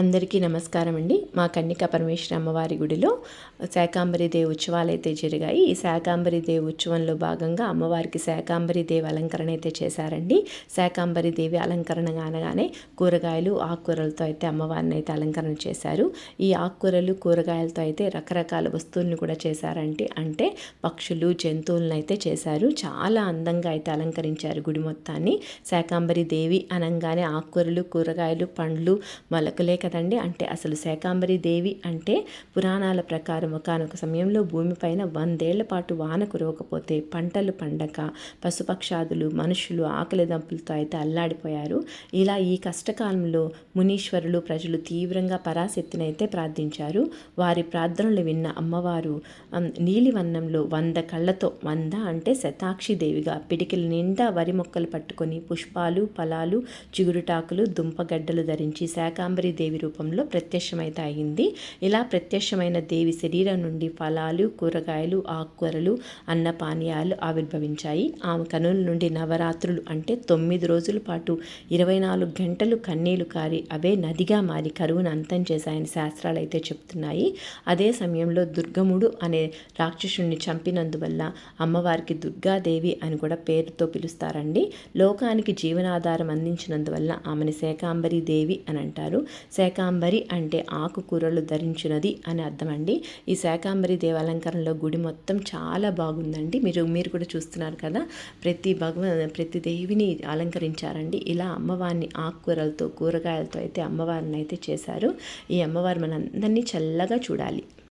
అందరికీ నమస్కారం అండి. మా కన్నిక పరమేశ్వర అమ్మవారి గుడిలో శాకాంబరి దేవి ఉత్సవాలు అయితే జరిగాయి. ఈ శాకాంబరి దేవి ఉత్సవంలో భాగంగా అమ్మవారికి శాకాంబరి దేవి అలంకరణ అయితే చేశారండి. శాకాంబరి దేవి అలంకరణ అనగానే కూరగాయలు ఆకుకూరలతో అయితే అమ్మవారిని అయితే అలంకరణ చేశారు. ఈ ఆకుకూరలు కూరగాయలతో అయితే రకరకాల వస్తువులను కూడా చేశారండి అంటే పక్షులు జంతువులను అయితే చేశారు. చాలా అందంగా అయితే అలంకరించారు గుడి మొత్తాన్ని. శాకాంబరి దేవి అనగానే ఆకుకూరలు కూరగాయలు పండ్లు మొలకలే కదండి? అంటే అసలు శాకాంబరి దేవి అంటే పురాణాల ప్రకారం ఒకనొక సమయంలో భూమిపైన వందేళ్ళ పాటు వాన కురవకపోతే పంటలు పండక పశుపక్షాదులు మనుషులు ఆకలి దంపులతో అయితే అల్లాడిపోయారు. ఇలా ఈ కష్టకాలంలో మునీశ్వరులు ప్రజలు తీవ్రంగా పరాశక్తినైతే ప్రార్థించారు. వారి ప్రార్థనలు విన్న అమ్మవారు నీలివన్నంలో వంద కళ్ళతో వంద అంటే శతాక్షి దేవిగా పిడికిల నిండా వరి మొక్కలు పట్టుకొని పుష్పాలు ఫలాలు చిగురుటాకులు దుంపగడ్డలు ధరించి శాకాంబరి దేవి దేవి రూపంలో ప్రత్యక్షమైతే అయింది. ఇలా ప్రత్యక్షమైన దేవి శరీరం నుండి ఫలాలు కూరగాయలు ఆకుకూరలు అన్నపానీయాలు ఆవిర్భవించాయి. ఆమె కనుల నుండి నవరాత్రులు అంటే తొమ్మిది రోజుల పాటు ఇరవై నాలుగు గంటలు కన్నీళ్ళు కారి అవే నదిగా మారి కరువును అంతం చేశాయని శాస్త్రాలు అయితే చెప్తున్నాయి. అదే సమయంలో దుర్గముడు అనే రాక్షసుణ్ణి చంపినందువల్ల అమ్మవారికి దుర్గాదేవి అని కూడా పేరుతో పిలుస్తారండి. లోకానికి జీవనాధారం అందించినందువల్ల ఆమెను శాకాంబరి దేవి అని అంటారు. శాకాంబరి అంటే ఆకుకూరలు ధరించినది అని అర్థమండి. ఈ శాకాంబరి దేవాలంకరణలో గుడి మొత్తం చాలా బాగుందండి. మీరు మీరు కూడా చూస్తున్నారు కదా ప్రతి భగవ ప్రతి దేవిని అలంకరించారండి. ఇలా అమ్మవారిని ఆకుకూరలతో కూరగాయలతో అయితే అమ్మవారిని అయితే చేశారు. ఈ అమ్మవారు మనందరినీ చల్లగా చూడాలి.